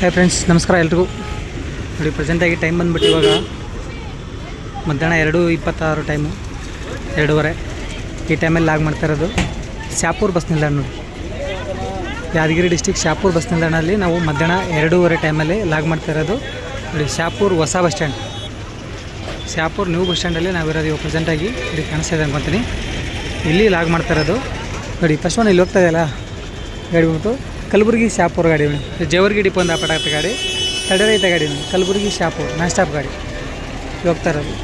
ಹೇ friends ನಮಸ್ಕಾರ ಎಲ್ರಿಗೂ. ನೋಡಿ ಪ್ರೆಸೆಂಟಾಗಿ ಟೈಮ್ ಬಂದ್ಬಿಟ್ಟು ಇವಾಗ ಮಧ್ಯಾಹ್ನ ಎರಡು ಇಪ್ಪತ್ತಾರು ಟೈಮು ಎರಡೂವರೆ. ಈ ಟೈಮಲ್ಲಿ ಲಾಗ್ ಮಾಡ್ತಾ ಇರೋದು ಶಾಪೂರ್ ಬಸ್ ನಿಲ್ದಾಣ ನೋಡಿ. ಯಾದಗಿರಿ ಡಿಸ್ಟಿಕ್ ಶಾಪೂರ್ ಬಸ್ ನಿಲ್ದಾಣದಲ್ಲಿ ನಾವು ಮಧ್ಯಾಹ್ನ ಎರಡೂವರೆ ಟೈಮಲ್ಲಿ ಲಾಗ್ ಮಾಡ್ತಾ ಇರೋದು. ನೋಡಿ ಶಾಪೂರ್ ಹೊಸ bus stand Shahapur new bus ಸ್ಟ್ಯಾಂಡಲ್ಲಿ ನಾವಿರೋದು ಇವಾಗ ಪ್ರೆಸೆಂಟಾಗಿ ಇಲ್ಲಿ ಕಾಣಿಸ್ತಾ ಅನ್ಕೊತೀನಿ. ಇಲ್ಲಿ ಲಾಗ್ ಮಾಡ್ತಾ ಇರೋದು. ನೋಡಿ ಫಸ್ಟ್ ಒನ್ ಇಲ್ಲಿ ಹೋಗ್ತಾ ಇದೆಯಲ್ಲ? ಗಾಡಿ ಬಿಟ್ಟು ಕಲಬುರಗಿ ಶಾಪೂರ್ ಗಾಡಿ ಮೇಡಮ್. ಜೇವರ್ಗಿ ಡಿಪೋ ಒಂದು ಅಪಘಾತ ಗಾಡಿ. ತಡೆರಹಿತ ಗಾಡಿ ಮೇಡಮ್. ಕಲಬುರಗಿ ಶಾಪೂರ್ ಸ್ಟಾಪ್ ಗಾಡಿ. ಹೋಗ್ತಾ ಇರೋದು.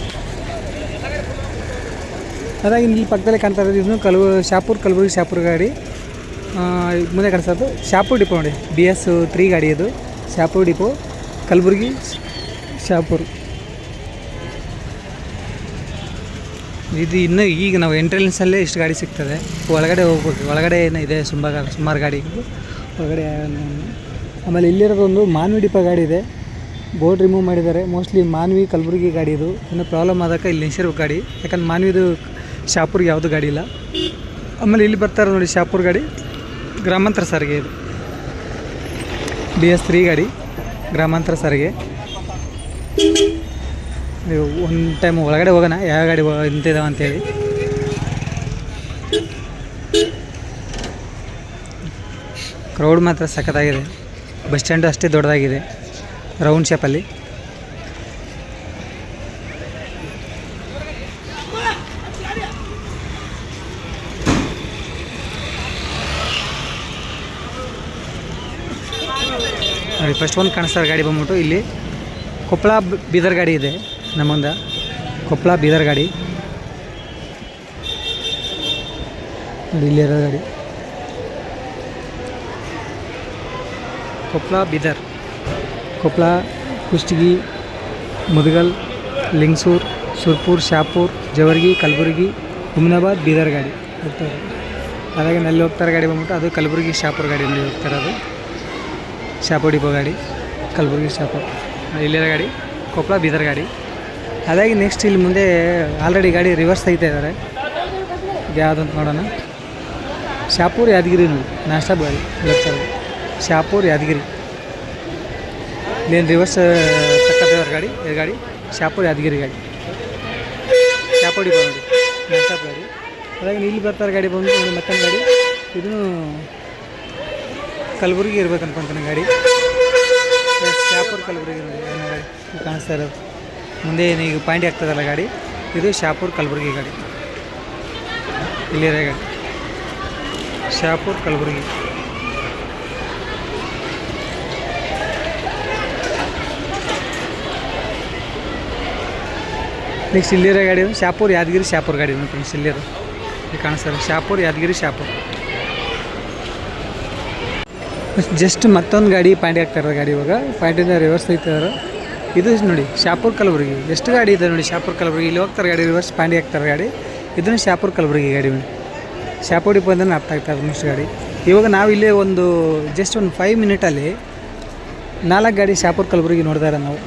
ಅದಾಗಿ ಇಲ್ಲಿ ಪಕ್ಕದಲ್ಲೇ ಕಾಣ್ತಾ ಇರೋದು ಇದನ್ನು ಕಲಬು, ಶಾಪೂರ್, ಕಲಬುರಗಿ ಶಾಪುರ ಗಾಡಿ. ಮುಂದೆ ಕಾಣಿಸೋದು ಶಾಪೂರ್ ಡಿಪೋ ನೋಡಿ. ಬಿ ಎಸ್ ತ್ರೀ ಗಾಡಿ ಇದು. ಶಾಪೂರ್ ಡಿಪೋ, ಕಲಬುರಗಿ ಶಾಪೂರ್. ಇದು ಇನ್ನೂ ಈಗ ನಾವು ಎಂಟ್ರೆನ್ಸಲ್ಲೇ ಇಷ್ಟು ಗಾಡಿ ಸಿಗ್ತದೆ. ಒಳಗಡೆ ಹೋಗ್ಬೇಕು. ಒಳಗಡೆ ಏನು ಇದೆ ಸುಮಾರು ಸುಮಾರು ಗಾಡಿ. ಒಳಗಡೆ ಆಮೇಲೆ ಇಲ್ಲಿರೋದು ಒಂದು ಮಾನ್ವಿ ಗಾಡಿ ಇದೆ. ಬೋರ್ಡ್ ರಿಮೂವ್ ಮಾಡಿದ್ದಾರೆ. ಮೋಸ್ಟ್ಲಿ ಮಾನ್ವಿ, ಕಲಬುರಗಿ ಗಾಡಿ ಇದು. ಇನ್ನು ಪ್ರಾಬ್ಲಮ್ ಆದಾಗ ಇಲ್ಲಿ ನಿಲ್ಸಿರ್ಬೇಕು ಗಾಡಿ. ಯಾಕಂದ್ರೆ ಮಾನ್ವಿದು ಶಾಪುರ್ಗೆ ಯಾವುದು ಗಾಡಿ ಇಲ್ಲ. ಆಮೇಲೆ ಇಲ್ಲಿ ಬರ್ತಾರೆ ನೋಡಿ ಶಾಪುರ್ ಗಾಡಿ. ಗ್ರಾಮಾಂತರ ಸಾರಿಗೆ ಇದು. ಬಿ ಎಸ್ ತ್ರೀ ಗಾಡಿ. ಗ್ರಾಮಾಂತರ ಸಾರಿಗೆ. ಒಂದು ಟೈಮ್ ಒಳಗಡೆ ಹೋಗೋಣ. ಯಾವ ಗಾಡಿ ನಿಂತಿದಾವೆ ಅಂತೇಳಿ. ಕ್ರೌಡ್ ಮಾತ್ರ ಸಖತ್ತಾಗಿದೆ. ಬಸ್ ಸ್ಟ್ಯಾಂಡು ಅಷ್ಟೇ ದೊಡ್ಡದಾಗಿದೆ. ರೌಂಡ್ ಶೇಪಲ್ಲಿ ನೋಡಿ ಫಸ್ಟ್ ಒಂದು ಕಾಣಿಸ್ತಾರೆ ಗಾಡಿ ಬಂದ್ಬಿಟ್ಟು. ಇಲ್ಲಿ ಕೊಪ್ಪಳ ಬೀದರ್ ಗಾಡಿ ಇದೆ. ನಮ್ಮ ಮುಂದೆ. ಕೊಪ್ಪಳ ಬೀದರ್ ಗಾಡಿ. ನೋಡಿ ಇಲ್ಲಿರೋ ಗಾಡಿ. ಕೊಪ್ಪಳ ಬೀದರ್. ಕೊಪ್ಪಳ ಕುಷ್ಟಗಿ ಮುದಗಲ್, ಲಿಂಗ್ಸೂರ್, ಸುರ್ಪುರ್, ಶಾಪುರ್, ಜವರ್ಗಿ, ಕಲಬುರ್ಗಿ ಹುಮ್ನಾಬಾದ್ ಬೀದರ್ ಗಾಡಿ ಹೋಗ್ತಾರೆ ಅದಾಗಿ ನಲ್ಲಿ ಹೋಗ್ತಾರೆ ಗಾಡಿ ಬಂದ್ಬಿಟ್ಟು, ಅದು ಕಲಬುರ್ಗಿ, ಶಾಪುರ್ ಗಾಡಿಯಲ್ಲಿ ಹೋಗ್ತಾರೆ ಅದು ಶಾಪುರ್ ಡಿಪೋ ಗಾಡಿ, ಕಲಬುರ್ಗಿ ಶಾಪುರ್ ಇಲ್ಲಿರೋ ಗಾಡಿ ಕೊಪ್ಪಳ ಬೀದರ್ ಗಾಡಿ. ಅದಾಗಿ ನೆಕ್ಸ್ಟ್ ಇಲ್ಲಿ ಮುಂದೆ ಆಲ್ರೆಡಿ ಗಾಡಿ ರಿವರ್ಸ್ ತೆಗಿತಾ ಇದ್ದಾರೆ. ಯಾವುದಂತ ಯಾವುದು ನೋಡೋಣ. ಶಾಪುರ್, ಯಾದಗಿರಿ ನಾಷ್ಟಾ ಗಾಡಿ ಇರೋದು. ಶಾಪೂರ್ ಯಾದಗಿರಿ. ಇಲ್ಲೇನು ರಿವರ್ಸ್ ತಕ್ಕತ್ತಿದ್ದಾರೆ ಗಾಡಿ, ಈ ಗಾಡಿ, ಶಾಪೂರ್ ಯಾದಗಿರಿ ಗಾಡಿ. ಶಾಪೂರ್ ಬಂದು ನೋಡಿ ಗಾಡಿ. ಅದಾಗ ಇಲ್ಲಿ ಬರ್ತಾರೆ ಗಾಡಿ ಬಂದು ಮತ್ತೊಂದು ಗಾಡಿ. ಇದು ಕಲಬುರಗಿ ಇರ್ಬೇಕು ಅನ್ಕೊಂತಾನೆ ಗಾಡಿ ಶಾಪೂರ್ ಕಲಬುರಗಿ ಗಾಡಿ ಕಾಣಿಸ್ತಾ ಇರೋದು. ಮುಂದೆ ಈಗ ಪಾಯಿಂಟ್ ಆಗ್ತದಲ್ಲ ಗಾಡಿ, ಇದು ಶಾಪೂರ್ ಕಲಬುರಗಿ ಗಾಡಿ. ಇಲ್ಲಿರೋ ಗಾಡಿ. ಶಾಪೂರ್ ಕಲಬುರಗಿ. ನೆಕ್ಸ್ಟ್ ಇಲ್ಲಿರೋ ಗಾಡಿ ಶಾಪೂರ್ ಯಾದಗಿರಿ ಶಾಪೂರ್ ಗಾಡಿ ಫ್ರೆಂಡ್ಸ್ ಇಲ್ಲಿರೋ. ಇಲ್ಲಿ ಕಾಣಿಸ್ತಾರೆ. ಶಾಪೂರ್ ಯಾದಗಿರಿ ಶಾಪೂರ್ ಜಸ್ಟ್ ಮತ್ತೊಂದು ಗಾಡಿ ಪಾಂಡಿ ಇರೋದು ಗಾಡಿ ಇವಾಗ. ಪಾಯಿಂಟಿಂದ ರಿವರ್ಸ್ ತೆಗಿತಾರೆ ಇದು ನೋಡಿ ಶಾಪೂರ್ ಕಲಬುರಗಿ ಎಷ್ಟು ಗಾಡಿ ಇದೆ ನೋಡಿ ಶಾಪೂರ್ ಕಲಬುರಗಿ ಇಲ್ಲಿ ಹೋಗ್ತಾರೆ ಗಾಡಿ ರಿವರ್ಸ್ ಪಾಂಡಿ ಆಗ್ತಾರೆ ಗಾಡಿ. ಇದನ್ನು ಶಾಪೂರ್ ಕಲಬುರಗಿ ಗಾಡಿ ನೋಡಿ ಶಾಪೂರ್ ಡಿಪೋ ಅಂದ್ರೆ ನೆಕ್ಸ್ಟ್ ಗಾಡಿ. ಇವಾಗ ನಾವು ಇಲ್ಲೇ ಒಂದು ಜಸ್ಟ್ ಒಂದು ಫೈವ್ ಮಿನಿಟಲ್ಲಿ ನಾಲ್ಕು ಗಾಡಿ ಶಾಪೂರ್ ಕಲಬುರಗಿ ನೋಡ್ತಾ ಇರೋದು ನಾವು.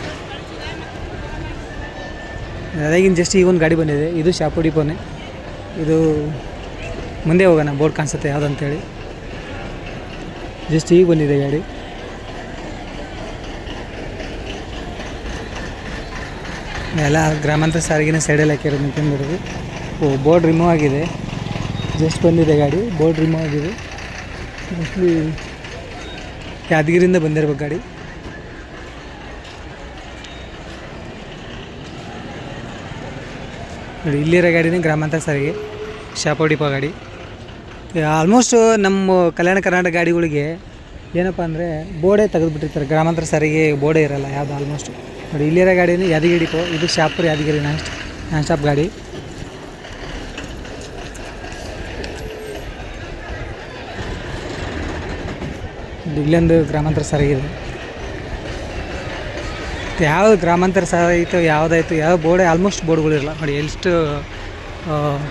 ಅದಾಗಿನ ಜಸ್ಟ್ ಈಗ ಒಂದು ಗಾಡಿ ಬಂದಿದೆ, ಇದು ಶಾಪುಡಿ ಪೋನೆ ಇದು ಮುಂದೆ ಹೋಗೋಣ, ಬೋರ್ಡ್ ಕಾಣಿಸುತ್ತೆ ಯಾವುದಂತೇಳಿ ಜಸ್ಟ್ ಈಗ ಬಂದಿದೆ ಗಾಡಿ. ಎಲ್ಲ ಗ್ರಾಮಾಂತರ ಸಾರಿಗೆನ ಸೈಡಲ್ಲಿ ಹಾಕಿರೋದು ನಿಂತ್ಕೊಂಡಿರೋದು ಓ, ಬೋರ್ಡ್ ರಿಮೂವ್ ಆಗಿದೆ. ಜಸ್ಟ್ ಬಂದಿದೆ ಗಾಡಿ, ಬೋರ್ಡ್ ರಿಮೂವ್ ಆಗಿದೆ. ಮೋಸ್ಟ್ಲಿ ಯಾದಗಿರಿಂದ ಬಂದಿರ್ಬೇಕು ಗಾಡಿ. ನೋಡಿ, ಇಲ್ಲಿರೋ ಗಾಡಿನೇ ಗ್ರಾಮಾಂತರ ಸಾರಿಗೆ, ಶಾಪೋ ಡಿಪೋ ಗಾಡಿ. ಆಲ್ಮೋಸ್ಟ್ ನಮ್ಮ ಕಲ್ಯಾಣ ಕರ್ನಾಟಕ ಗಾಡಿಗಳಿಗೆ ಏನಪ್ಪ ಅಂದರೆ ಬೋರ್ಡೇ ತೆಗೆದುಬಿಟ್ಟಿರ್ತಾರೆ. ಗ್ರಾಮಾಂತರ ಸಾರಿಗೆ ಬೋರ್ಡೇ ಇರಲ್ಲ, ಯಾವುದು ಆಲ್ಮೋಸ್ಟ್ ನೋಡಿ, ಇಲ್ಲಿರೋ ಗಾಡಿನೇ ಯಾದಗಿರಿ ಡಿಪೋ, ಇದು Shahapur Yadgiri non non stop ಗಾಡಿ. ಇಲ್ಲೊಂದು ಗ್ರಾಮಾಂತರ ಸಾರಿಗೆ ಇದೆ. ಯಾವುದು ಗ್ರಾಮಾಂತರ ಸಾಯಿತು ಯಾವುದಾಯಿತು, ಯಾವ ಬೋರ್ಡ್ ಆಲ್ಮೋಸ್ಟ್ ಬೋರ್ಡ್ಗಳಿರಲ್ಲ ನೋಡಿ ಎಷ್ಟು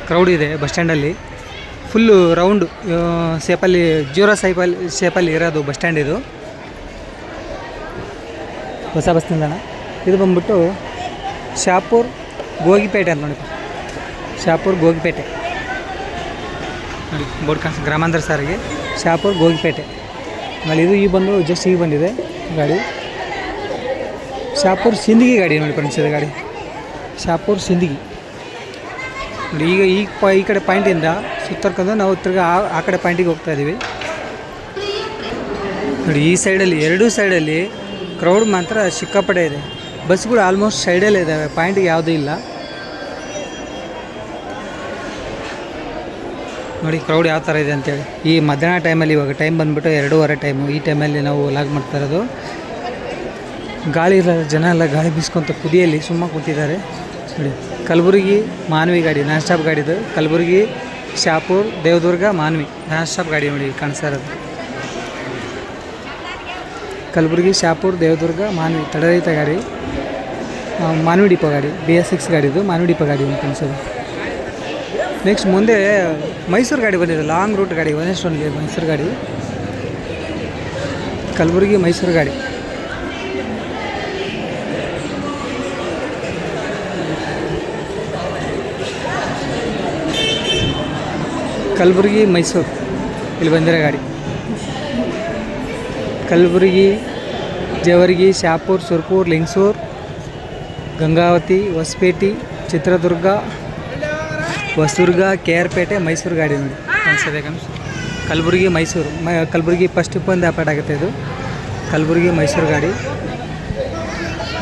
ಕ್ರೌಡ್ ಇದೆ ಬಸ್ ಸ್ಟ್ಯಾಂಡಲ್ಲಿ ಫುಲ್ಲು ರೌಂಡು ಶೇಪಲ್ಲಿ ಜೀರೋ ಸೈಪಲ್ಲಿ ಶೇಪಲ್ಲಿ ಇರೋದು ಬಸ್ ಸ್ಟ್ಯಾಂಡ್ ಇದು. ಹೊಸ ಬಸ್ ನಿಲ್ದಾಣ. ಇದು ಬಂದ್ಬಿಟ್ಟು ಶಾಪೂರ್ ಗೋಗಿಪೇಟೆ ಅಂತ ನೋಡಿ ಶಾಪೂರ್ ಗೋಗಿಪೇಟೆ. ನೋಡಿ, ಬೋರ್ಡ್ ಕಾಣಿಸ್ ಗ್ರಾಮಾಂತರ ಸಾರಿಗೆ, ಶಾಪುರ್ ಗೋಗಿಪೇಟೆ. ಆಮೇಲೆ ಇದು ಈ ಬಂದು ಜಸ್ಟ್ ಈಗ ಬಂದಿದೆ ಗಾಡಿ. ಶಾಪುರ್ ಸಿಂದಗಿ ಗಾಡಿ ನೋಡಿ ಫ್ರೆಂಡ್ಸ್ ಇದು ಗಾಡಿ. ಶಾಪುರ್ ಸಿಂದಗಿ. ನೋಡಿ, ಈಗ ಈ ಪ ಈ ಕಡೆ ಪಾಯಿಂಟಿಂದ ಸುತ್ತರ್ಕೊಂಡು ನಾವು ತಿರ್ಗಿ ಆ ಆ ಕಡೆ ಪಾಯಿಂಟಿಗೆ ಹೋಗ್ತಾ ಇದ್ದೀವಿ ನೋಡಿ, ಈ ಸೈಡಲ್ಲಿ ಎರಡೂ ಸೈಡಲ್ಲಿ ಕ್ರೌಡ್ ಮಾತ್ರ ಸಿಕ್ಕಾಪಡೆ ಇದೆ. ಬಸ್ಗಳು ಆಲ್ಮೋಸ್ಟ್ ಸೈಡಲ್ಲೇ ಇದ್ದಾವೆ ಪಾಯಿಂಟಿಗೆ ಯಾವುದೂ ಇಲ್ಲ. ನೋಡಿ ಕ್ರೌಡ್ ಯಾವ ಥರ ಇದೆ ಅಂತೇಳಿ. ಈ ಮಧ್ಯಾಹ್ನ ಟೈಮಲ್ಲಿ ಇವಾಗ ಟೈಮ್ ಬಂದುಬಿಟ್ಟು ಎರಡೂವರೆ ಟೈಮು ಈ ಟೈಮಲ್ಲಿ ನಾವು ಲಾಗ್ ಮಾಡ್ತಾ ಇರೋದು ಗಾಳಿ ಇಲ್ಲ, ಜನ ಎಲ್ಲ ಗಾಳಿ ಬೀಸ್ಕೊಂತ ಕುದಿಯಲ್ಲಿ ಸುಮ್ಮ ಕೂತಿದ್ದಾರೆ. ನೋಡಿ, ಕಲಬುರಗಿ ಮಾನ್ವಿ ಗಾಡಿ, ನಾನ್ ಸ್ಟಾಪ್ ಗಾಡಿದು. ಕಲಬುರಗಿ, ಶಾಪುರ್, ದೇವದುರ್ಗ, ಮಾನ್ವಿ. ನಾನ್ ಸ್ಟಾಪ್ ಗಾಡಿ ನೋಡಿ ಕಾಣಿಸ್ತಾ ಇರೋದು. ಕಲಬುರಗಿ, ಶಾಪುರ್, ದೇವದುರ್ಗ, ಮಾನ್ವಿ, ತಡರಹಿತ ಗಾಡಿ. ಮಾನವಿ ಡಿಪೋ ಗಾಡಿ ಬಿ ಎಸ್ ಸಿಕ್ಸ್ ಗಾಡಿದು, ಮಾನ್ವಿ ಡಿಪೋ ಗಾಡಿ ಅಂತ ಕಾಣಿಸೋದು ನೆಕ್ಸ್ಟ್ ಮುಂದೆ ಮೈಸೂರು ಗಾಡಿ ಬಂದಿದೆ ಲಾಂಗ್ ರೂಟ್ ಗಾಡಿ ಒಂದೆಷ್ಟು ಒನ್ಗೆ ಮೈಸೂರು ಗಾಡಿ. ಕಲಬುರಗಿ, ಮೈಸೂರು ಗಾಡಿ. ಕಲಬುರಗಿ, ಮೈಸೂರು. ಇಲ್ಲಿ ಬಂದಿರೋ ಗಾಡಿ. ಕಲಬುರಗಿ, ಜವರ್ಗಿ, ಶಾಪುರ್, ಸುರ್ಪುರ್, ಲಿಂಗಸೂರು, ಗಂಗಾವತಿ, ಹೊಸಪೇಟೆ, ಚಿತ್ರದುರ್ಗ, ಹೊಸದುರ್ಗ ಕೆ ಆರ್ ಪೇಟೆ ಮೈಸೂರು ಗಾಡಿ ನೋಡಿ. ಕಾಣಿಸ್ ಕಲಬುರಗಿ, ಮೈಸೂರು. ಮ, ಕಲಬುರಗಿ ಫಸ್ಟ್ ಒಂದು ಅಪಾರ್ಟ್ ಆಗುತ್ತೆ ಇದು. ಕಲಬುರಗಿ, ಮೈಸೂರು ಗಾಡಿ.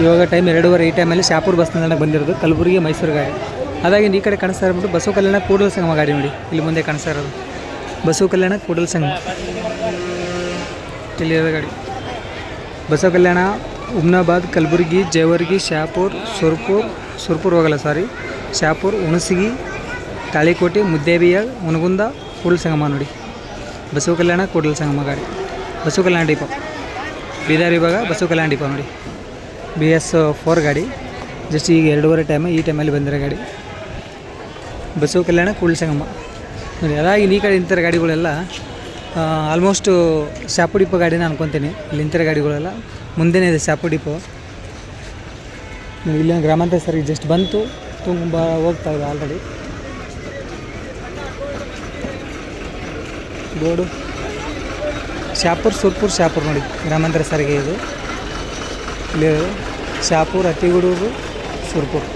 ಇವಾಗ ಟೈಮ್ ಎರಡೂವರೆ ಈ ಟೈಮಲ್ಲಿ ಶಾಪುರ್ ಬಸ್ ನಿಲ್ದಾಣಕ್ಕೆ ಬಂದಿರೋದು ಕಲಬುರಗಿ, ಮೈಸೂರು ಗಾಡಿ. ಅದಾಗಿ ಈ ಕಡೆ ಕಾಣಿಸ್ತಾ ಇರ್ಬಿಟ್ಟು ಬಸವ ಕಲ್ಯಾಣ ಕೂಡಲ ಸಂಗಮ ಗಾಡಿ ನೋಡಿ. ಇಲ್ಲಿ ಮುಂದೆ ಕಾಣಿಸ್ತಾ ಇರೋದು. ಬಸವ ಕಲ್ಯಾಣ ಕೂಡಲ ಸಂಗಮ. ಇಲ್ಲಿರೋ ಗಾಡಿ. ಬಸವ ಕಲ್ಯಾಣ, ಉಮ್ನಾಬಾದ್, ಕಲಬುರಗಿ, ಜೇವರ್ಗಿ ಶಾಪುರ್ ಸುರ್ಪುರ್ ಸುರ್ಪುರ್ ಹೋಗಲ್ಲ ಸಾರಿ ಶಾಪುರ್ ಹುಣಸಗಿ, ತಾಳಿಕೋಟೆ ಮುದ್ದೇಬಿಯ ಹುನಗುಂದ ಕೂಡಲ ಸಂಗಮ ನೋಡಿ. ಬಸವ ಕಲ್ಯಾಣ ಕೂಡಲ ಸಂಗಮ ಗಾಡಿ. ಬಸವ ಕಲ್ಯಾಣ ಡಿಪೋ. ಬೀದರ್ ವಿಭಾಗ ಬಸವ ಕಲ್ಯಾಣ ಡಿಪೋ ನೋಡಿ. ಬಿ ಎಸ್ ಫೋರ್ ಗಾಡಿ. ಜಸ್ಟ್ ಈಗ ಎರಡೂವರೆ ಟೈಮ್ ಈ ಟೈಮಲ್ಲಿ ಬಂದಿರೋ ಗಾಡಿ. ಬಸವ ಕಲ್ಯಾಣ, ಕೂಡಲ ಸಂಗಮ. ನೋಡಿ, ಅದಾಗಿ ಈ ಕಡೆ ನಿಂತಿರೋ ಗಾಡಿಗಳೆಲ್ಲ ಆಲ್ಮೋಸ್ಟು ಶಾಪು ಡಿಪೋ ಗಾಡಿನ ಅನ್ಕೊತೀನಿ. ಇಲ್ಲಿ ನಿಂತಿರೋ ಗಾಡಿಗಳೆಲ್ಲ, ಮುಂದೆನೇ ಇದೆ ಶಾಪು ಡಿಪೋ. ಇಲ್ಲಿ ಗ್ರಾಮಾಂತರ ಸರ್ ಜಸ್ಟ್ ಬಂತು, ತುಂಬ ಹೋಗ್ತಾ ಇದೆ ಆಲ್ರೆಡಿ ಬೋರ್ಡು. ಶಾಪುರ್, ಸುರ್ಪುರ್ ಶಾಪುರ್ ನೋಡಿ ಗ್ರಾಮಾಂತರ ಸಾರಿಗೆ ಇದು. ಇಲ್ಲಿ ಶಾಪುರ್ ಅತಿಗುಡೂರು ಸುರ್ಪುರ್.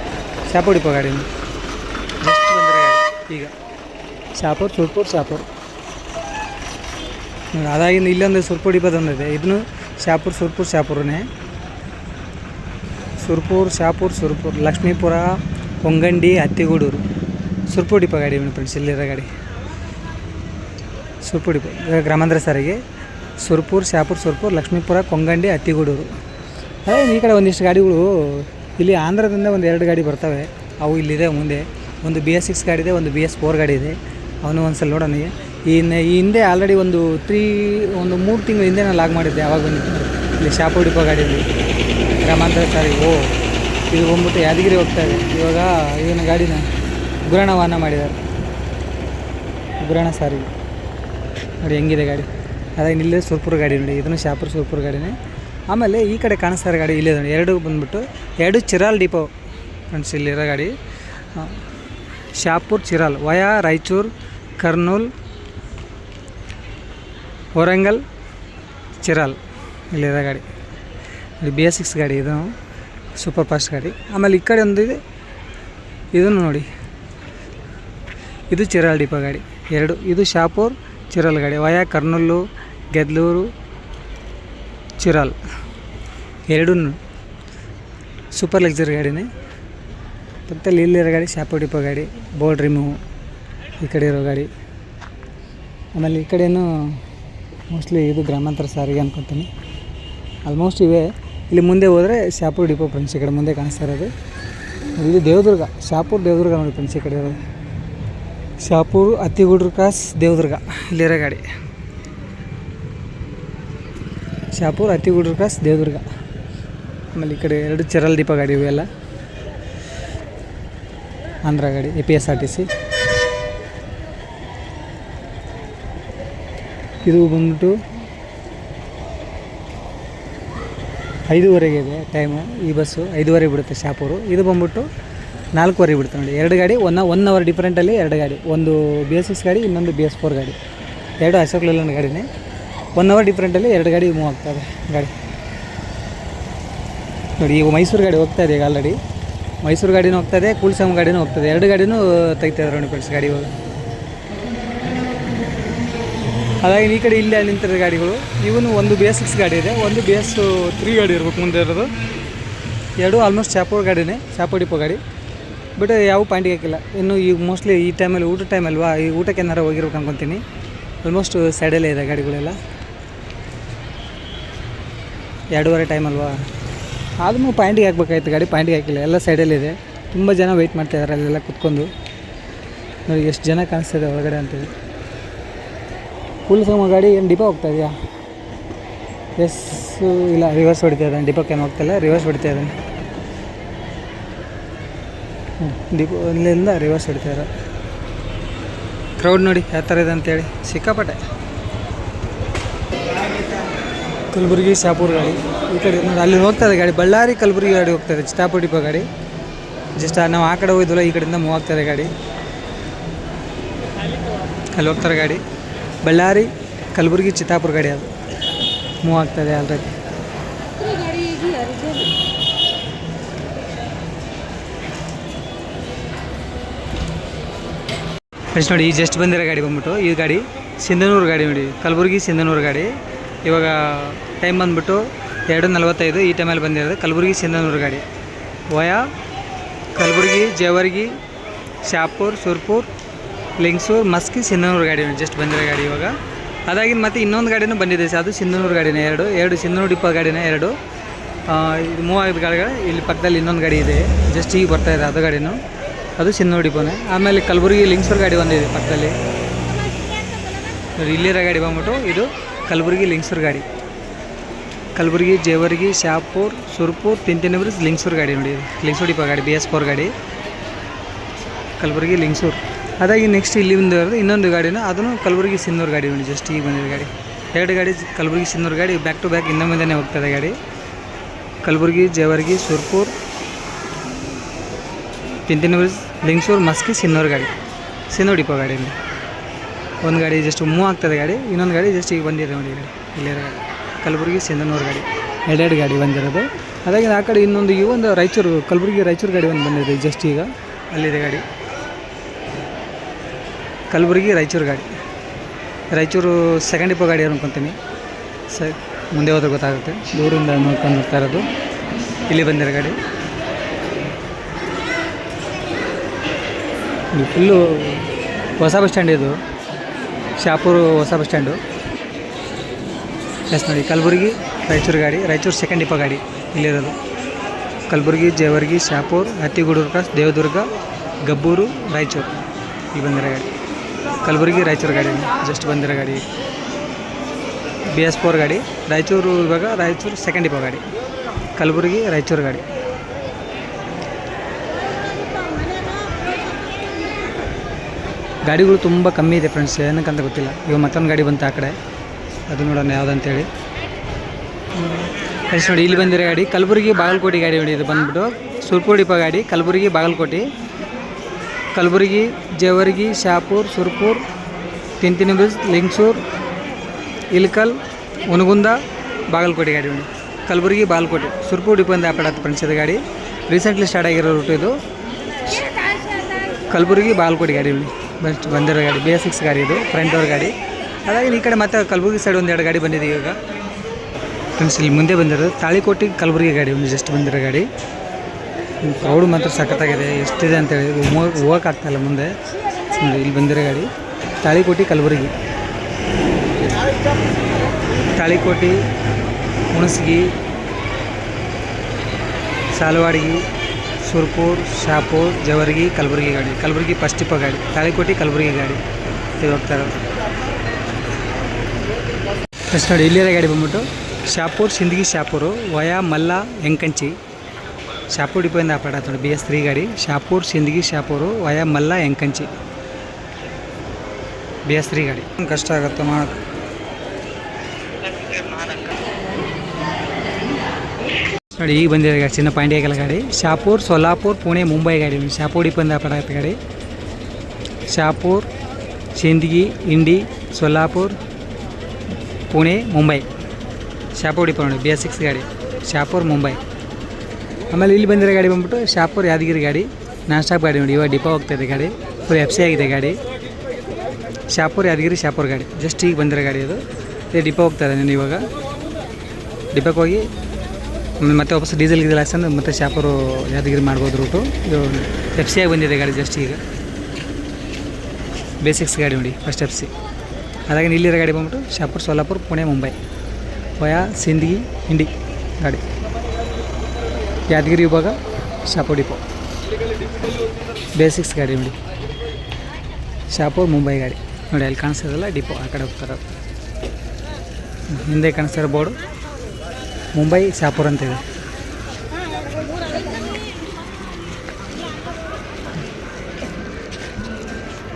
ಶಾಪುರ್ ಡಿಪೋ ಗಾಡಿ ಗಾಡಿ. ಈಗ. ಶಾಪೂರ್, ಸುರ್ಪುರ್, ಶಾಪೂರ್. ಅದಾಗಿಂದ ಇಲ್ಲೊಂದು ಸುರ್ಪುಡಿ ಡಿಪೋ ತಂದಿದೆ ಇದನ್ನು ಶಾಪುರ್, ಸುರ್ಪುರ್ ಶಾಪುರನೇ ಸುರ್ಪುರ್, ಶಾಪುರ್, ಸುರ್ಪುರ್, ಲಕ್ಷ್ಮೀಪುರ, ಹೊಂಗಂಡಿ, ಹತ್ತಿಗೂಡೂರು. ಸುರ್ಪುರ್ ಗಾಡಿ ಗಾಡಿ ಫ್ರೆಂಡ್ಸ್, ಇಲ್ಲಿರೋ ಗಾಡಿ. ಸುರ್ಪುರ್ ಡಿಪ ಗ್ರಾಮಾಂತರ ಸಾರಿಗೆ. ಸುರ್ಪುರ್, ಶಾಪುರ್, ಸುರ್ಪುರ್, ಲಕ್ಷ್ಮೀಪುರ, ಕೊಂಗಂಡಿ, ಹತ್ತಿಗೂಡೂರು. ಅದೇ ಈ ಕಡೆ ಒಂದಿಷ್ಟು ಗಾಡಿಗಳು ಇಲ್ಲಿ ಆಂಧ್ರದಿಂದ ಒಂದು ಎರಡು ಗಾಡಿ ಬರ್ತವೆ. ಅವು ಇಲ್ಲಿದೆ, ಮುಂದೆ. ಒಂದು ಬಿ ಎಸ್ ಸಿಕ್ಸ್ ಗಾಡಿ ಇದೆ, ಒಂದು ಬಿ ಎಸ್ ಫೋರ್ ಗಾಡಿ ಇದೆ. ಅವನು ಒಂದು ಸಲ ನೋಡೋಣ ಇನ್ನು ಈ ಹಿಂದೆ ಆಲ್ರೆಡಿ ಒಂದು ತ್ರೀ ಒಂದು ಮೂರು ತಿಂಗಳ ಹಿಂದೆ ನಾನು ಲಾಗ್ ಮಾಡಿದ್ದೆ, ಅವಾಗ ಬಂದಿತ್ತು. ಇಲ್ಲಿ ಶಾಪು ಡಿಪೋ ಗಾಡಿಯಲ್ಲಿ ಗ್ರಾಮಾಂತರ ಸಾರಿ, ಓ, ಇದು ಬಂದ್ಬಿಟ್ಟು ಯಾದಗಿರಿ ಹೋಗ್ತಾ ಇದೆ. ಇವಾಗ ಇವನ ಗಾಡಿನ ಗುರಾಣ ವಾಹನ ಮಾಡಿದ್ದಾರೆ. ಗುರಾಣ ಸಾರಿ. ನೋಡಿ ಹೆಂಗಿದೆ ಗಾಡಿ. ಅದಾಗ ಇಲ್ಲೇ ಸುರ್ಪುರ ಗಾಡಿ ನೋಡಿ, ಇದನ್ನು ಶಾಪುರ ಸುರ್ಪುರ ಗಾಡಿನೇ. ಆಮೇಲೆ ಈ ಕಡೆ ಕಾಣಿಸ್ತಾರೆ ಗಾಡಿ ಇಲ್ಲೇ ನೋಡಿ, ಎರಡು ಬಂದ್ಬಿಟ್ಟು, ಎರಡು ಚಿರಾಲ್ ಡಿಪೋ. ಫ್ರೆಂಡ್ಸ್, ಇಲ್ಲಿರೋ ಗಾಡಿ. ಆ, ಶಾಪುರ್ ಚಿರಾಲ್ ವಯಾ ರಾಯಚೂರು ಕರ್ನೂಲ್ ವರಂಗಲ್ ಚಿರಾಲ್ ಇಲ್ಲಿರೋ ಗಾಡಿ ಇದು ಬಿ ಎಸ್ ಸಿಕ್ಸ್ ಗಾಡಿ ಇದು ಸೂಪರ್ ಫಾಸ್ಟ್ ಗಾಡಿ ಆಮೇಲೆ ಈ ಕಡೆ ಒಂದು ಇದೆ ಇದನ್ನು ನೋಡಿ. ಇದು ಚಿರಾಲ್ ಡಿಪೋ ಗಾಡಿ ಎರಡು. ಇದು ಶಾಪುರ್ ಚಿರಾಲ್ ಗಾಡಿ ವಯಾ ಕರ್ನೂಲು ಗೆದ್ಲೂರು ಚಿರಾಲ್ ಎರಡೂ ಸೂಪರ್ ಲಕ್ಸರಿ ಗಾಡಿನೇ ಪಕ್ಕದಲ್ಲಿ ಇಲ್ಲಿರೋ ಗಾಡಿ ಶಾಪು ಡಿಪೋ ಗಾಡಿ ಬೋರ್ಡ್ ರಿಮೂವ್ ಈ ಕಡೆ ಇರೋ ಗಾಡಿ. ಆಮೇಲೆ ಈ ಕಡೆಯೂ ಮೋಸ್ಟ್ಲಿ ಇದು ಗ್ರಾಮಾಂತರ ಸಾರಿಗೆ ಅನ್ಕೊತೀನಿ. ಆಲ್ಮೋಸ್ಟ್ ಇವೆ. ಇಲ್ಲಿ ಮುಂದೆ ಹೋದರೆ ಶಾಪುರ್ ಡಿಪೋ ಫ್ರೆಂಡ್ಸ್ ಈ ಕಡೆ ಮುಂದೆ ಕಾಣಿಸ್ತಾ ಇರೋದು. ಇದು ದೇವದುರ್ಗ. ಶಾಪುರ್ ದೇವದುರ್ಗ ನೋಡಿ ಫ್ರೆಂಡ್ಸ್ ಈ ಕಡೆ ಇರೋದು. ಶಾಪುರ್ ಅತ್ತಿಗೂಡ್ರು ಕ್ರಾಸ್ ದೇವದುರ್ಗ. ಇಲ್ಲಿರೋ ಗಾಡಿ. ಶಾಪುರ್ ಅತ್ತಿಗೂಡ್ರು ಕ್ರಾಸ್ ದೇವದುರ್ಗ. ಆಮೇಲೆ ಈ ಕಡೆ ಎರಡು ಚರಲ್ ದೀಪ ಗಾಡಿ ಇವೆಲ್ಲ ಆಂಧ್ರ ಗಾಡಿ A P S R T C ಇದು ಬಂದ್ಬಿಟ್ಟು ಐದೂವರೆಗೆ ಇದೆ ಟೈಮು ಈ ಬಸ್ಸು ಐದೂವರೆಗೆ ಬಿಡುತ್ತೆ ಶಾಪೂರು. ಇದು ಬಂದ್ಬಿಟ್ಟು ನಾಲ್ಕೂವರೆಗೆ ಬಿಡುತ್ತೆ ನೋಡಿ. ಎರಡು ಗಾಡಿ, ಒನ್ ಒನ್ ಅವರ್ ಡಿಫ್ರೆಂಟಲ್ಲಿ ಎರಡು ಗಾಡಿ. ಒಂದು ಬಿ ಎಸ್ ಸಿಕ್ಸ್ ಗಾಡಿ, ಇನ್ನೊಂದು ಬಿ ಎಸ್ ಫೋರ್ ಗಾಡಿ. ಎರಡು ಅಶೋಕ್ ಲೇಲನ್ ಗಾಡಿನೇ. ಒನ್ ಅವರ್ ಡಿಫ್ರೆಂಟಲ್ಲಿ ಎರಡು ಗಾಡಿ ಮೂವ್ ಆಗ್ತದೆ ಗಾಡಿ. ನೋಡಿ, ಈಗ ಮೈಸೂರು ಗಾಡಿ ಹೋಗ್ತಾ ಇದೆ ಈಗ ಆಲ್ರೆಡಿ ಮೈಸೂರು ಗಾಡಿನೂ ಹೋಗ್ತದೆ, ಕುಲ್ಸಮ್ ಗಾಡಿನೂ ಹೋಗ್ತದೆ. ಎರಡು ಗಾಡಿನೂ ತೆಗಿತಾ ಇದ್ದಾರೆ ನೋಡಿ ಫ್ರೆಂಡ್ಸ್ ಗಾಡಿ ಇವಾಗ ಹಾಗಾಗಿ ಈ ಕಡೆ ಇಲ್ಲೇ ನಿಂತಿರೋ ಗಾಡಿಗಳು. ಇವನು ಒಂದು ಬಿ ಗಾಡಿ ಇದೆ. ಒಂದು ಬಿ ಎಸ್ ತ್ರೀ ಗಾಡಿ ಇರ್ಬೇಕು ಮುಂದೆ ಇರೋದು. ಎರಡು ಆಲ್ಮೋಸ್ಟ್ ಚಾಪೋರ್ ಗಾಡಿನೇ ಚಾಪೋ ಡಿಪೋ ಗಾಡಿ. ಬಟ್ ಯಾವ ಪಾಯಿಂಟಿಗೆ ಹಾಕಿಲ್ಲ. ಇನ್ನು ಈಗ ಮೋಸ್ಟ್ಲಿ ಈ ಟೈಮಲ್ಲಿ ಊಟ ಟೈಮ್ ಅಲ್ವಾ, ಈ ಊಟಕ್ಕೆ ಏನಾರು ಹೋಗಿರ್ಬೇಕು ಅನ್ಕೊತೀನಿ. ಆಲ್ಮೋಸ್ಟ್ ಸೈಡಲ್ಲೇ ಇದೆ ಗಾಡಿಗಳೆಲ್ಲ. ಎರಡೂವರೆ ಟೈಮ್ ಅಲ್ವಾ. ಆದ್ರೂ ಪಾಯಿಂಟಿಗೆ ಹಾಕ್ಬೇಕಾಯ್ತು, ಗಾಡಿ ಪಾಯಿಂಟಿಗೆ ಹಾಕಿಲ್ಲ. ಎಲ್ಲ ಸೈಡಲ್ಲಿದೆ ತುಂಬ ಜನ ವೆಯ್ಟ್ ಮಾಡ್ತಾಯಿದ್ದಾರೆ ಅಲ್ಲೆಲ್ಲ ಕುತ್ಕೊಂಡು. ನೋಡಿ ಎಷ್ಟು ಜನ ಕಾಣಿಸ್ತಿದೆ ಒಳಗಡೆ ಅಂತೇಳಿ ಫುಲ್ ಸಮ ಗಾಡಿ ಏನು ಡಿಪೋ ಹೋಗ್ತಾ ಇದೆಯಾ? ಎಸ್ ಇಲ್ಲ ರಿವರ್ಸ್ ಹೊಡಿತಾ ಇದ್ದಾನೆ. ಡಿಪೋಕ್ಕೆ ಏನು ಹೋಗ್ತಾಯಿಲ್ಲ ರಿವರ್ಸ್ ಹೊಡಿತಾ ಇದ್ದಾನೆ. ಡಿಪೋ ಅಲ್ಲಿಂದ ರಿವರ್ಸ್ ಹೊಡಿತಾ ಇದ್ದಾರೆ ಕ್ರೌಡ್ ನೋಡಿ, ಯಾವ ಥರ ಇದೆ ಅಂತೇಳಿ. ಸಿಕ್ಕಾಪಟ್ಟೆ. ಕಲಬುರಗಿ ಶಾಪುರ್ ಗಾಡಿ. ಈ ಕಡೆ ನೋಡಿ, ಅಲ್ಲಿ ಹೋಗ್ತಾ ಇದೆ ಗಾಡಿ. ಬಳ್ಳಾರಿ, ಕಲಬುರಗಿ ಗಾಡಿ ಹೋಗ್ತಾ ಇದೆ, ಚಿತ್ತಾಪುರ ಡಿಪೋ ಗಾಡಿ. ಜಸ್ಟ್ ನಾವು ಆ ಕಡೆ ಹೋಗಿದ್ವಲ್ಲ ಈ ಕಡೆಯಿಂದ ಮೂವ್ ಆಗ್ತಾ ಗಾಡಿ. ಅಲ್ಲಿ ಹೋಗ್ತಾರೆ ಗಾಡಿ. ಬಳ್ಳಾರಿ, ಕಲಬುರಗಿ, ಚಿತ್ತಾಪುರ ಗಾಡಿ ಅದು. ಮೂವ್ ಆಗ್ತದೆ ಆಲ್ರೆಡಿ ಫ್ರೆಂಡ್ಸ್ ನೋಡಿ, ಈ ಜಸ್ಟ್ ಬಂದಿರೋ ಗಾಡಿ ಬಂದ್ಬಿಟ್ಟು, ಈ ಗಾಡಿ ಸಿಂಧನೂರು ಗಾಡಿ ನೋಡಿ, ಕಲಬುರಗಿ ಸಿಂಧನೂರು ಗಾಡಿ. ಇವಾಗ ಟೈಮ್ ಬಂದ್ಬಿಟ್ಟು ಎರಡು ನಲವತ್ತೈದು ಈ ಟೈಮಲ್ಲಿ ಬಂದಿರೋದು ಕಲಬುರ್ಗಿ ಸಿಂಧನೂರು ಗಾಡಿ. ವಯಾ, ಕಲಬುರ್ಗಿ, ಜೇವರ್ಗಿ, ಶಾಪುರ್, ಸುರ್ಪುರ್, ಲಿಂಗ್ಸೂರ್, ಮಸ್ಕಿ, ಸಿಂಧನೂರು ಗಾಡಿ ಜಸ್ಟ್ ಬಂದಿರೋ ಗಾಡಿ ಇವಾಗ. ಅದಾಗಿ ಮತ್ತೆ ಇನ್ನೊಂದು ಗಾಡಿನೂ ಬಂದಿದೆ ಸರ್. ಅದು ಸಿಂಧನೂರು ಗಾಡಿನೇ ಎರಡು ಎರಡು ಸಿಂಧನೂರು ಡಿಪೋ ಗಾಡಿನೇ ಎರಡು. ಇದು ಮೂವತ್ತು ಗಾಡಿಗಳು ಇಲ್ಲಿ ಪಕ್ಕದಲ್ಲಿ ಇನ್ನೊಂದು ಗಾಡಿ ಇದೆ. ಜಸ್ಟ್ ಈಗ ಬರ್ತಾ ಅದು ಗಾಡಿನೂ. ಅದು ಸಿಂಧನೂರು ಡಿಪೋನೇ. ಆಮೇಲೆ ಕಲಬುರ್ಗಿ, ಲಿಂಗ್ಸೂರು ಗಾಡಿ ಒಂದಿದೆ ಪಕ್ಕದಲ್ಲಿ. ಇಲ್ಲಿರೋ ಗಾಡಿ ಬಂದ್ಬಿಟ್ಟು ಇದು ಕಲಬುರ್ಗಿ, ಲಿಂಗ್ಸೂರು ಗಾಡಿ. ಕಲಬುರಗಿ, ಜೇವರ್ಗಿ, ಶಾಪುರ್, ಸುರ್ಪುರ್ ತಿಂತಿನಬ್ರಿ ಲಿಂಗ್ಸೂರು ಗಾಡಿ ನೋಡಿ. ಲಿಂಗ್ಸೂರ್ ಡಿಪ ಗಾಡಿ, ಬಿ ಎಸ್ ಫೋರ್ ಗಾಡಿ. ಕಲಬುರಗಿ, ಲಿಂಗಸೂರ್. ಅದಾಗಿ ನೆಕ್ಸ್ಟ್ ಇಲ್ಲಿ ಬಂದಿರೋದು ಇನ್ನೊಂದು ಗಾಡಿನ, ಅದನ್ನು ಕಲಬುರಗಿ ಸಿನ್ನೂರು ಗಾಡಿ ನೋಡಿ ಜಸ್ಟ್ ಈಗ ಬಂದಿರೋ ಗಾಡಿ. ಎರಡು ಗಾಡಿ, ಕಲಬುರಗಿ ಸಿನ್ನೂರು ಗಾಡಿ ಬ್ಯಾಕ್ ಟು ಬ್ಯಾಕ್ ಇನ್ನೊಂದು ಮುಂದೆನೇ ಹೋಗ್ತದೆ ಗಾಡಿ. ಕಲಬುರಗಿ, ಜೇವರ್ಗಿ, ಸುರ್ಪುರ್ ತಿಂತಿನಬ್ರಿ ಲಿಂಗ್ಸೂರು, ಮಸ್ಕಿ, ಸಿನ್ನೂರು ಗಾಡಿ. ಸಿನ್ನೂರು ಡಿಪೋ ಗಾಡಿ ಒಂದು ಗಾಡಿ ಜಸ್ಟ್ ಮೂವ್ ಆಗ್ತದೆ ಗಾಡಿ, ಇನ್ನೊಂದು ಗಾಡಿ ಜಸ್ಟ್ ಈಗ ಬಂದಿದೆ ನೋಡಿ ಗಾಡಿ. ಇಲ್ಲಿರೋ ಗಾಡಿ. ಕಲಬುರಗಿ ಸಿಂಧನೂರು ಗಾಡಿ. ಎರಡೆರಡು ಗಾಡಿ ಬಂದಿರೋದು. ಅದಾಗಿ ಆ ಕಡೆ ಇನ್ನೊಂದು ಈ ಒಂದು ರಾಯಚೂರು, ಕಲಬುರಗಿ ರಾಯಚೂರು ಗಾಡಿ ಒಂದು ಬಂದಿದೆ ಜಸ್ಟ್ ಈಗ. ಅಲ್ಲಿದೆ ಗಾಡಿ. ಕಲಬುರಗಿ ರಾಯಚೂರು ಗಾಡಿ. ರಾಯಚೂರು ಸೆಕೆಂಡ್ ಇಪ್ಪ ಗಾಡಿ ಅನ್ಕೊತೀನಿ. ಸ, ಮುಂದೆ ಹೋದ್ರೆ ಗೊತ್ತಾಗುತ್ತೆ. ದೂರಿಂದ ನೋಡ್ಕೊಂಡು ಬರ್ತಾ ಇರೋದು. ಇಲ್ಲಿ ಬಂದಿರೋ ಗಾಡಿ. ಫುಲ್ಲು ಹೊಸ ಬಸ್ ಸ್ಟ್ಯಾಂಡ್ ಇದು. ಶಾಪೂರು ಹೊಸ ಬಸ್ ಸ್ಟ್ಯಾಂಡು ಎಸ್ ನೋಡಿ, ಕಲಬುರ್ಗಿ, ರಾಯಚೂರು ಗಾಡಿ, ರಾಯಚೂರು ಸೆಕೆಂಡ್ ಡಿಪೋ ಗಾಡಿ ಇಲ್ಲಿರೋದು. ಕಲಬುರ್ಗಿ, ಜೇವರ್ಗಿ, ಶಾಪೂರ್, ಹತ್ತಿಗೂಡೂರು ದೇವದುರ್ಗ, ಗಬ್ಬೂರು, ರಾಯಚೂರು. ಇಲ್ಲಿ ಬಂದಿರೋ ಗಾಡಿ. ಕಲಬುರ್ಗಿ, ರಾಯಚೂರು ಗಾಡಿ ಜಸ್ಟ್ ಬಂದಿರೋ ಗಾಡಿ ಬಿ ಎಸ್ ಫೋರ್ ಗಾಡಿ. ರಾಯಚೂರು ಇವಾಗ ರಾಯಚೂರು ಸೆಕೆಂಡ್ ಡಿಪೋ ಗಾಡಿ. ಕಲಬುರ್ಗಿ, ರಾಯಚೂರು ಗಾಡಿ. ಗಾಡಿಗಳು ತುಂಬ ಕಮ್ಮಿ ಇದೆ ಫ್ರೆಂಡ್ಸ್ ಏನಕ್ಕಂತ ಗೊತ್ತಿಲ್ಲ. ಇವಾಗ ಮತ್ತೊಂದು ಗಾಡಿ ಬಂತು ಆ ಕಡೆ. ಅದು ನೋಡೋಣ ಯಾವುದಂತೇಳಿ. ಫ್ರೆಂಡ್ಸ್ ನೋಡಿ, ಇಲ್ಲಿ ಬಂದಿರೋ ಗಾಡಿ, ಕಲಬುರಗಿ ಬಾಗಲಕೋಟೆ ಗಾಡಿ ನೋಡಿ, ಇದು ಬಂದ್ಬಿಟ್ಟು. ಸುರ್ಪುರ್ ಡಿಪೋ ಗಾಡಿ, ಕಲಬುರಗಿ ಬಾಗಲಕೋಟೆ. ಕಲಬುರಗಿ, ಜೇವರ್ಗಿ, ಶಾಪುರ್, ಸುರ್ಪುರ್ ತಿಂತಿನಿಬಿಸ್ ಲಿಂಗ್ಸೂರ್, ಇಲ್ಕಲ್ ಉನಗುಂದ ಬಾಗಲಕೋಟೆ ಗಾಡಿ ನೋಡಿ. ಕಲಬುರಗಿ, ಬಾಗಲಕೋಟೆ. ಸುರ್ಪುರ್ ಡಿಪೋಯಿಂದ ಆಪಡತ್ತೆ ಗಾಡಿ. ರೀಸೆಂಟ್ಲಿ ಸ್ಟಾರ್ಟ್ ಆಗಿರೋ ರೂಟ್ ಇದು. ಕಲಬುರಗಿ, ಬಾಗಲಕೋಟೆ ಗಾಡಿ ಬೆಸ್ಟ್ ಬಂದಿರೋ ಗಾಡಿ ಬಿ ಗಾಡಿ ಇದು ಫ್ರಂಟ್ ಡೋರ್ ಗಾಡಿ. ಹಾಗಾಗಿ ಈ ಕಡೆ ಮತ್ತೆ ಕಲಬುರಗಿ ಸೈಡ್ ಒಂದು ಎರಡು ಗಾಡಿ ಬಂದಿದೆ ಈಗ. ಫ್ರೆಂಡ್ಸ್ ಇಲ್ಲಿ ಮುಂದೆ ಬಂದಿರೋದು ತಾಳಿಕೋಟಿ ಕಲಬುರಗಿ ಗಾಡಿ, ಒಂದು ಜಸ್ಟ್ ಬಂದಿರೋ ಗಾಡಿ. ಕ್ರೌಡ್ ಮಾತ್ರ ಸಖತ್ತಾಗಿದೆ, ಎಷ್ಟಿದೆ ಅಂತೇಳಿ ಹೋಗೋಕ್ಕಾಗ್ತಾಯಿಲ್ಲ ಮುಂದೆ. ಇಲ್ಲಿ ಬಂದಿರೋ ಗಾಡಿ, ತಾಳಿಕೋಟೆ ಕಲಬುರಗಿ. ತಾಳಿಕೋಟೆ, ಹುಣಸಗಿ, ಸಾಲವಾಡಗಿ, ಸುರ್ಪುರ್, ಶಾಪೂರ್, ಜವರ್ಗಿ, ಕಲಬುರಗಿ ಗಾಡಿ. ಕಲಬುರಗಿ ಫಸ್ಟ್ ಟಿಪ್ಪ ಗಾಡಿ, ತಾಳಿಕೋಟಿ ಕಲಬುರಗಿ ಗಾಡಿ. ಇದು ಹೋಗ್ತಾ ಇರೋದು ಫಸ್ಟ್ ನೋಡಿ ಇಲ್ಲಿರೋ ಗಾಡಿ ಬಂದ್ಬಿಟ್ಟು ಶಾಪುರ್ ಸಿಂದಗಿ ಶಾಪುರು ವಯಾ ಮಲ್ಲ ಎಂಕಂಚಿ ಶಾಪುರ್ ಡಿಪೋಯಿಂದ ಆಪಾಡ ನೋಡಿ ಬಿ ಎಸ್ ತ್ರೀ ಗಾಡಿ Shahapur Sindagi Shahapur via Malla Yenkanchi B S three ಗಾಡಿ ಕಷ್ಟ ಆಗುತ್ತೆ ಮಾಡೋಕ್ಕೆ ನೋಡಿ ಈಗ ಬಂದಿದೆ ಗಾಡಿ ಚಿನ್ನ ಪಾಂಡ್ಯಾಗಲ ಗಾಡಿ ಶಾಪುರ್ ಸೋಲಾಪುರ್ ಪುಣೆ ಮುಂಬೈ ಗಾಡಿ ಶಾಪುರ್ ಡಿಪೋಯಿಂದ ಆಪಾಡತ್ತೆ ಗಾಡಿ ಶಾಪುರ್ ಸಿಂದಗಿ ಇಂಡಿ ಸೋಲಾಪುರ್ ಪುಣೆ, ಮುಂಬೈ. ಶಾಪೂರ್ ಡಿಪೋ ನೋಡಿ ಬಿ ಎಸ್ ಸಿಕ್ಸ್ ಗಾಡಿ. ಶಾಪೂರ್, ಮುಂಬೈ. ಆಮೇಲೆ ಇಲ್ಲಿ ಬಂದಿರೋ ಗಾಡಿ ಬಂದ್ಬಿಟ್ಟು ಶಾಪೂರ್ ಯಾದಗಿರಿ ಗಾಡಿ. ನಾನ್ ಸ್ಟಾಪ್ ಗಾಡಿ ನೋಡಿ, ಇವಾಗ ಡಿಪೋ ಹೋಗ್ತಾ ಇದೆ ಗಾಡಿ. ಫುಲ್ ಎಫ್ ಸಿ ಆಗಿದೆ ಗಾಡಿ. ಶಾಪೂರ್, ಯಾದಗಿರಿ, ಶಾಪೂರ್ ಗಾಡಿ. ಜಸ್ಟ್ ಈಗ ಬಂದಿರೋ ಗಾಡಿ ಅದು. ಇದು ಡಿಪೋ ಹೋಗ್ತಾ ಇದೆ ನಾನು ಇವಾಗ. ಡಿಪೋಕ್ಕೆ ಹೋಗಿ ಮತ್ತೆ ವಾಪಸ್ ಡೀಸೆಲ್ ಗೀಸೆಲ್ ಹಾಕ್ಸಂದು ಮತ್ತೆ ಶಾಪೂರು, ಯಾದಗಿರಿ ಮಾಡ್ಬೋದು ರೂಟು. ಇದು ಎಫ್ ಸಿ ಆಗಿ ಬಂದಿದೆ ಗಾಡಿ ಜಸ್ಟ್ ಈಗ. ಬೇಸಿಕ್ಸ್ ಗಾಡಿ ನೋಡಿ ಫಸ್ಟ್ ಎಫ್ ಸಿ ಅದಾಗಿ ಇಲ್ಲಿರೋ ಗಾಡಿ ಬಂದ್ಬಿಟ್ಟು ಶಾಪುರ್, ಸೋಲಾಪುರ್, ಪುಣೆ, ಮುಂಬೈ. ವಯಾ ಸಿಂದಗಿ, ಹಿಂಡಿ ಗಾಡಿ. ಯಾದಗಿರಿ ವಿಭಾಗ, ಶಾಪುರ್ ಡಿಪೋ. ಬೇಸಿಕ್ಸ್ ಗಾಡಿ ನೋಡಿ. ಶಾಪುರ್, ಮುಂಬೈ ಗಾಡಿ. ನೋಡಿ, ಅಲ್ಲಿ ಕಾಣಿಸ್ತಿರಲ್ಲ ಡಿಪೋ, ಆ ಕಡೆ ಹೋಗ್ತಾರೆ ಹಿಂದೆ ಕಾಣಿಸ್ತಿರೋ ಬೋರ್ಡು. ಮುಂಬೈ, ಶಾಪುರ್ ಅಂತಿದೆ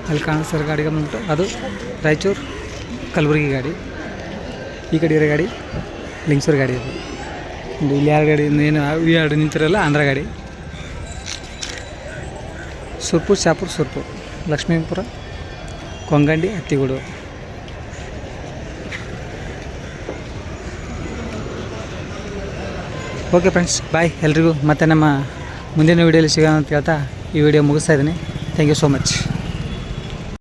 ಅಲ್ಲಿ ಕಾಣಿಸ್ತಿರೋ ಗಾಡಿಗೆ ಬಂದ್ಬಿಟ್ಟು ಅದು ರಾಯಚೂರು ಕಲಬುರಗಿ ಗಾಡಿ, ಈ ಕಡೆ ಇರೋ ಗಾಡಿ, ಲಿಂಗ್ಸೂರು ಗಾಡಿ ಇದು ಇಲ್ಲಿ ಎರಡು ಗಾಡಿ ಏನು ಎರಡು ನಿಂತಿರಲ್ಲ ಆಂಧ್ರ ಗಾಡಿ. Surpur, Shahapur, Surpur, Lakshmipura, Kongandi, Hattigudur. Okay friends bye ಎಲ್ರಿಗೂ ಮತ್ತೆ ನಮ್ಮ ಮುಂದಿನ ವೀಡಿಯೋಲಿ ಸಿಗೋಣ ಅಂತ ಹೇಳ್ತಾ ಈ ವಿಡಿಯೋ ಮುಗಿಸ್ತಾ ಇದ್ದೀನಿ. Thank you so much